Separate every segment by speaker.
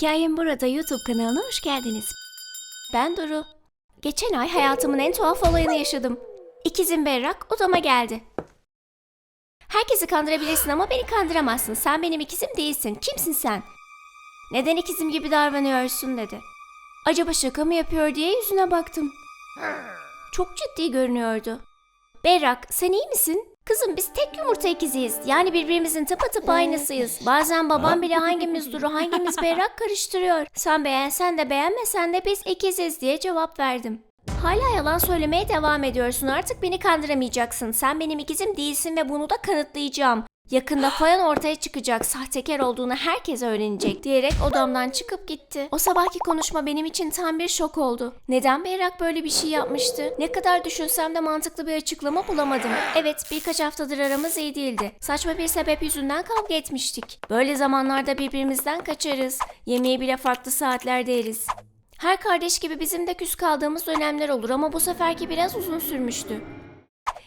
Speaker 1: Hikayem burada YouTube kanalına hoş geldiniz. Ben Duru. Geçen ay hayatımın en tuhaf olayını yaşadım. İkizim Berrak odama geldi. Herkesi kandırabilirsin ama beni kandıramazsın. Sen benim ikizim değilsin. Kimsin sen? Neden ikizim gibi davranıyorsun dedi. Acaba şaka mı yapıyor diye yüzüne baktım. Çok ciddi görünüyordu. Berrak sen iyi misin? Kızım biz tek yumurta ikiziyiz. Yani birbirimizin tıpatıp aynısıyız. Bazen babam bile hangimiz Duru hangimiz Berrak karıştırıyor. Sen beğensen de beğenmesen de biz ikiziz diye cevap verdim. Hala yalan söylemeye devam ediyorsun. Artık beni kandıramayacaksın. Sen benim ikizim değilsin ve bunu da kanıtlayacağım. Yakında falan ortaya çıkacak. Sahtekar olduğunu herkes öğrenecek diyerek odamdan çıkıp gitti. O sabahki konuşma benim için tam bir şok oldu. Neden Berrak böyle bir şey yapmıştı? Ne kadar düşünsem de mantıklı bir açıklama bulamadım. Evet birkaç haftadır aramız iyi değildi. Saçma bir sebep yüzünden kavga etmiştik. Böyle zamanlarda birbirimizden kaçarız. Yemeği bile farklı saatlerde yeriz. Her kardeş gibi bizim de küs kaldığımız dönemler olur ama bu seferki biraz uzun sürmüştü.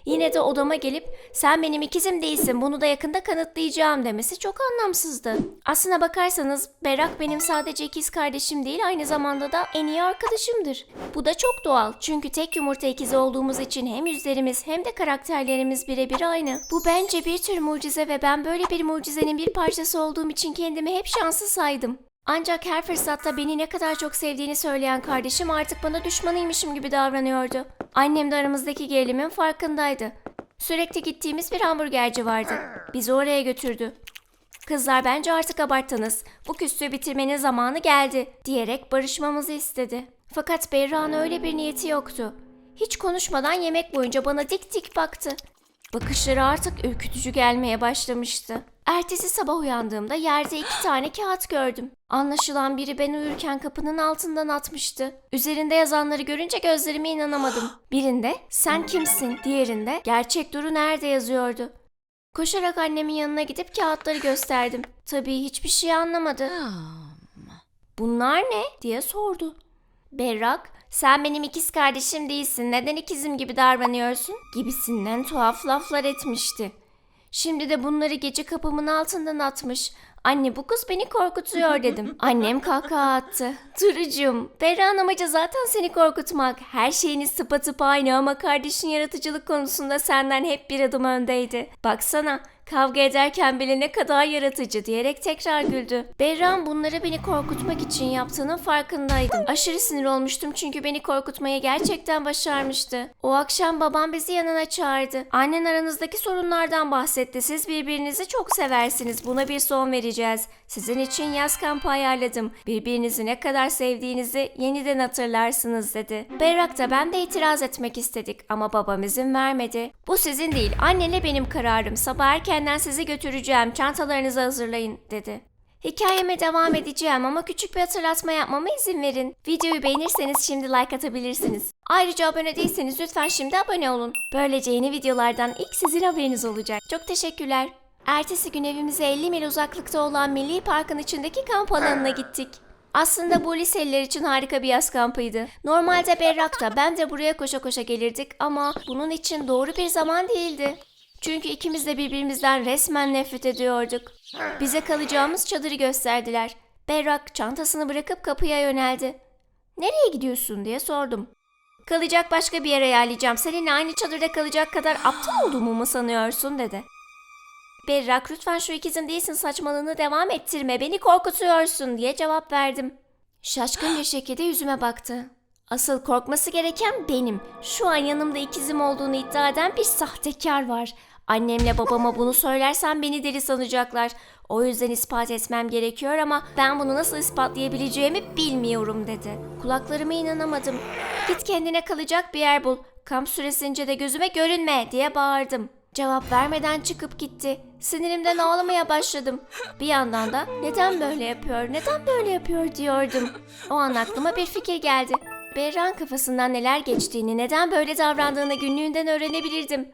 Speaker 1: Yine de odama gelip sen benim ikizim değilsin bunu da yakında kanıtlayacağım demesi çok anlamsızdı. Aslına bakarsanız Berak benim sadece ikiz kardeşim değil aynı zamanda da en iyi arkadaşımdır. Bu da çok doğal çünkü tek yumurta ikizi olduğumuz için hem yüzlerimiz hem de karakterlerimiz birebir aynı. Bu bence bir tür mucize ve ben böyle bir mucizenin bir parçası olduğum için kendimi hep şanslı saydım. Ancak her fırsatta beni ne kadar çok sevdiğini söyleyen kardeşim artık bana düşmanıymışım gibi davranıyordu. Annem de aramızdaki gerilimin farkındaydı. Sürekli gittiğimiz bir hamburgerci vardı. Bizi oraya götürdü. Kızlar bence artık abarttınız. Bu küslüğü bitirmenin zamanı geldi diyerek barışmamızı istedi. Fakat Berra'nın öyle bir niyeti yoktu. Hiç konuşmadan yemek boyunca bana dik dik baktı. Bakışları artık ürkütücü gelmeye başlamıştı. Ertesi sabah uyandığımda yerde iki tane kağıt gördüm. Anlaşılan biri ben uyurken kapının altından atmıştı. Üzerinde yazanları görünce gözlerime inanamadım. Birinde sen kimsin, diğerinde gerçek Duru nerede yazıyordu. Koşarak annemin yanına gidip kağıtları gösterdim. Tabii hiçbir şey anlamadı. Bunlar ne diye sordu. Berrak, sen benim ikiz kardeşim değilsin. Neden ikizim gibi davranıyorsun? Gibisinden tuhaf laflar etmişti. Şimdi de bunları gece kapımın altından atmış. Anne bu kız beni korkutuyor dedim. Annem kahkaha attı. Durucum, Berra'nın amacı zaten seni korkutmak. Her şeyiniz tıpatıp aynı ama kardeşin yaratıcılık konusunda senden hep bir adım öndeydi. Baksana, kavga ederken bile ne kadar yaratıcı diyerek tekrar güldü. Berra'nın bunları beni korkutmak için yaptığının farkındaydım. Aşırı sinir olmuştum çünkü beni korkutmayı gerçekten başarmıştı. O akşam babam bizi yanına çağırdı. Annen aranızdaki sorunlardan bahsetti. Siz birbirinizi çok seversiniz. Buna bir son vereceğiz. Sizin için yaz kampı ayarladım. Birbirinizi ne kadar sevdiğinizi yeniden hatırlarsınız dedi. Berrak da ben de itiraz etmek istedik ama babam izin vermedi. Bu sizin değil, annenle benim kararım. Sabah erkenden sizi götüreceğim. Çantalarınızı hazırlayın dedi. Hikayeme devam edeceğim ama küçük bir hatırlatma yapmama izin verin. Videoyu beğenirseniz şimdi like atabilirsiniz. Ayrıca abone değilseniz lütfen şimdi abone olun. Böylece yeni videolardan ilk sizin haberiniz olacak. Çok teşekkürler. Ertesi gün evimize 50 mil uzaklıkta olan Milli Park'ın içindeki kamp alanına gittik. Aslında bu liseliler için harika bir yaz kampıydı. Normalde Berrak'ta ben de buraya koşa koşa gelirdik ama bunun için doğru bir zaman değildi. Çünkü ikimiz de birbirimizden resmen nefret ediyorduk. Bize kalacağımız çadırı gösterdiler. Berrak çantasını bırakıp kapıya yöneldi. Nereye gidiyorsun diye sordum. Kalacak başka bir yere yerleyeceğim. Seninle aynı çadırda kalacak kadar aptal olduğumu mu sanıyorsun dedi. Berrak lütfen şu ikizin değilsin saçmalığını devam ettirme beni korkutuyorsun diye cevap verdim. Şaşkın bir şekilde yüzüme baktı. Asıl korkması gereken benim. Şu an yanımda ikizim olduğunu iddia eden bir sahtekar var. Annemle babama bunu söylersem beni deli sanacaklar. O yüzden ispat etmem gerekiyor ama ben bunu nasıl ispatlayabileceğimi bilmiyorum dedi. Kulaklarıma inanamadım. Git kendine kalacak bir yer bul. Kamp süresince de gözüme görünme diye bağırdım. Cevap vermeden çıkıp gitti. Sinirimden ağlamaya başladım. Bir yandan da neden böyle yapıyor, neden böyle yapıyor diyordum. O an aklıma bir fikir geldi. Berran kafasından neler geçtiğini, neden böyle davrandığını günlüğünden öğrenebilirdim.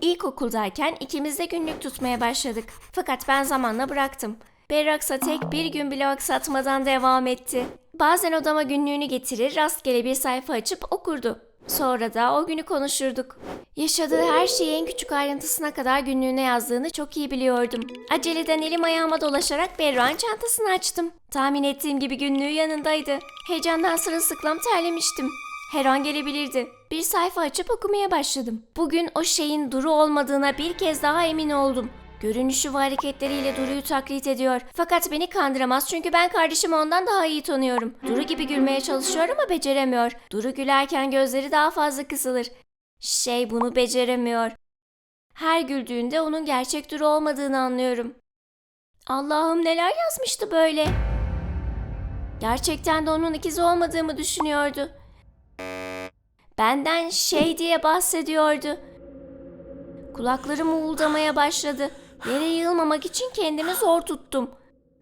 Speaker 1: İlkokuldayken ikimiz de günlük tutmaya başladık. Fakat ben zamanla bıraktım. Berraksa tek bir gün bile aksatmadan devam etti. Bazen odama günlüğünü getirir, rastgele bir sayfa açıp okurdu. Sonra da o günü konuşurduk. Yaşadığı her şeyi en küçük ayrıntısına kadar günlüğüne yazdığını çok iyi biliyordum. Aceleden elim ayağıma dolaşarak Berra'nın çantasını açtım. Tahmin ettiğim gibi günlüğü yanındaydı. Heyecandan sırılsıklam terlemiştim. Her an gelebilirdi. Bir sayfa açıp okumaya başladım. Bugün o şeyin Duru olmadığına bir kez daha emin oldum. Görünüşü ve hareketleriyle Duru'yu taklit ediyor. Fakat beni kandıramaz çünkü ben kardeşimi ondan daha iyi tanıyorum. Duru gibi gülmeye çalışıyor ama beceremiyor. Duru gülerken gözleri daha fazla kısılır. Şey bunu beceremiyor. Her güldüğünde onun gerçek Duru olmadığını anlıyorum. Allah'ım neler yazmıştı böyle. Gerçekten de onun ikizi olmadığımı düşünüyordu. Benden şey diye bahsediyordu. Kulaklarım uğuldamaya başladı. Yere yığılmamak için kendimi zor tuttum.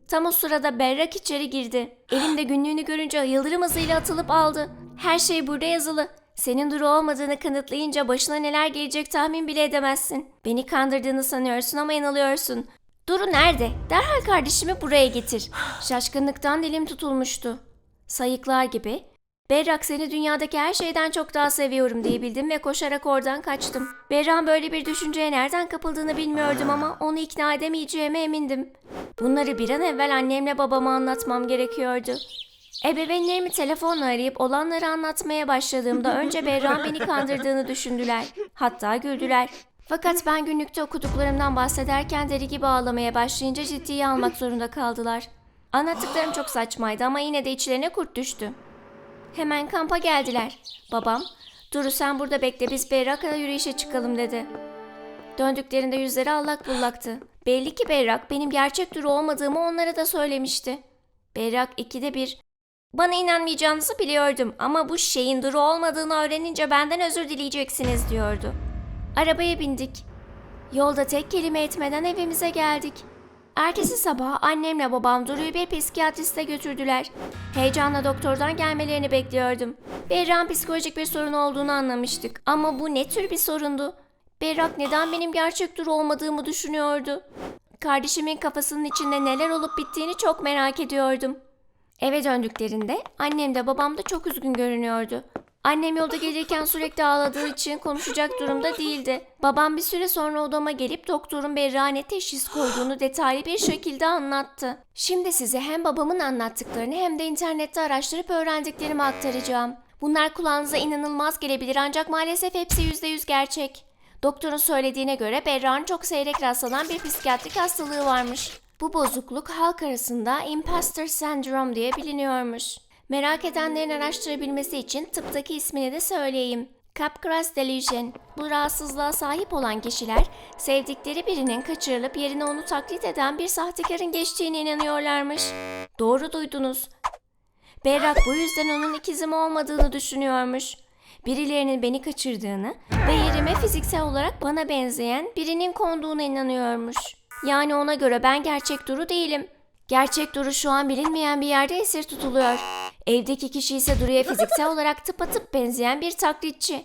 Speaker 1: Tam o sırada Berrak içeri girdi. Elimde günlüğünü görünce yıldırım hızıyla atılıp aldı. Her şey burada yazılı. Senin Duru olmadığını kanıtlayınca başına neler gelecek tahmin bile edemezsin. Beni kandırdığını sanıyorsun ama yanılıyorsun. Duru nerede? Derhal kardeşimi buraya getir. Şaşkınlıktan dilim tutulmuştu. Sayıklar gibi Berrak seni dünyadaki her şeyden çok daha seviyorum diyebildim ve koşarak oradan kaçtım. Berrak'ın böyle bir düşünceye nereden kapıldığını bilmiyordum ama onu ikna edemeyeceğime emindim. Bunları bir an evvel annemle babama anlatmam gerekiyordu. Ebeveynlerimi telefonla arayıp olanları anlatmaya başladığımda önce Berrak'ın beni kandırdığını düşündüler. Hatta güldüler. Fakat ben günlükte okuduklarımdan bahsederken deli gibi ağlamaya başlayınca ciddiye almak zorunda kaldılar. Anlattıklarım çok saçmaydı ama yine de içlerine kurt düştü. Hemen kampa geldiler. Babam, Duru sen burada bekle biz Berrak'la yürüyüşe çıkalım dedi. Döndüklerinde yüzleri allak bullaktı. Belli ki Berrak benim gerçek Duru olmadığımı onlara da söylemişti. Berrak ikide bir, bana inanmayacağınızı biliyordum ama bu şeyin Duru olmadığını öğrenince benden özür dileyeceksiniz diyordu. Arabaya bindik. Yolda tek kelime etmeden evimize geldik. Ertesi sabah annemle babam Duru'yu bir psikiyatriste götürdüler. Heyecanla doktordan gelmelerini bekliyordum. Berrak'ın psikolojik bir sorun olduğunu anlamıştık. Ama bu ne tür bir sorundu? Berrak neden benim gerçek Duru olmadığımı düşünüyordu? Kardeşimin kafasının içinde neler olup bittiğini çok merak ediyordum. Eve döndüklerinde annem de babam da çok üzgün görünüyordu. Annem yolda gelirken sürekli ağladığı için konuşacak durumda değildi. Babam bir süre sonra odama gelip doktorun Berra'ne teşhis koyduğunu detaylı bir şekilde anlattı. Şimdi size hem babamın anlattıklarını hem de internette araştırıp öğrendiklerimi aktaracağım. Bunlar kulağınıza inanılmaz gelebilir ancak maalesef hepsi %100 gerçek. Doktorun söylediğine göre Berra'nın çok seyrek rastlanan bir psikiyatrik hastalığı varmış. Bu bozukluk halk arasında imposter sendrom diye biliniyormuş. Merak edenlerin araştırabilmesi için tıptaki ismini de söyleyeyim. Capgras delusion. Bu rahatsızlığa sahip olan kişiler sevdikleri birinin kaçırılıp yerine onu taklit eden bir sahtekarın geçtiğine inanıyorlarmış. Doğru duydunuz. Berrak bu yüzden onun ikizim olmadığını düşünüyormuş. Birilerinin beni kaçırdığını ve yerime fiziksel olarak bana benzeyen birinin konduğuna inanıyormuş. Yani ona göre ben gerçek Duru değilim. Gerçek Duru şu an bilinmeyen bir yerde esir tutuluyor. Evdeki kişi ise Duru'ya fiziksel olarak tıpatıp benzeyen bir taklitçi.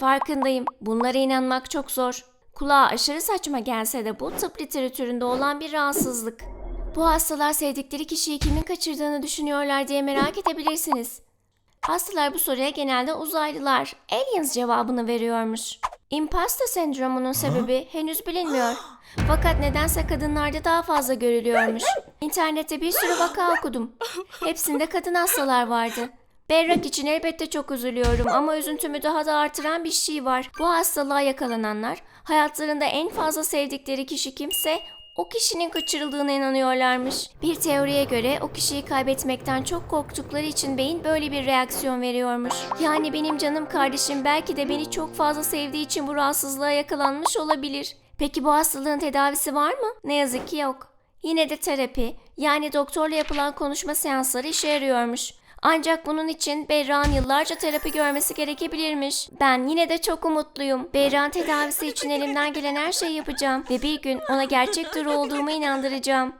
Speaker 1: Farkındayım. Bunlara inanmak çok zor. Kulağa aşırı saçma gelse de bu tıp literatüründe olan bir rahatsızlık. Bu hastalar sevdikleri kişiyi kimin kaçırdığını düşünüyorlar diye merak edebilirsiniz. Hastalar bu soruya genelde uzaylılar, aliens cevabını veriyormuş. Imposter sendromunun sebebi henüz bilinmiyor. Fakat nedense kadınlarda daha fazla görülüyormuş. İnternette bir sürü vaka okudum. Hepsinde kadın hastalar vardı. Berrak için elbette çok üzülüyorum ama üzüntümü daha da artıran bir şey var. Bu hastalığa yakalananlar hayatlarında en fazla sevdikleri kişi kimse o kişinin kaçırıldığına inanıyorlarmış. Bir teoriye göre o kişiyi kaybetmekten çok korktukları için beyin böyle bir reaksiyon veriyormuş. Yani benim canım kardeşim belki de beni çok fazla sevdiği için bu rahatsızlığa yakalanmış olabilir. Peki bu hastalığın tedavisi var mı? Ne yazık ki yok. Yine de terapi, yani doktorla yapılan konuşma seansları işe yarıyormuş. Ancak bunun için Berra'nın yıllarca terapi görmesi gerekebilirmiş. Ben yine de çok umutluyum. Berra'nın tedavisi için elimden gelen her şeyi yapacağım ve bir gün ona gerçek Duru olduğumu inandıracağım.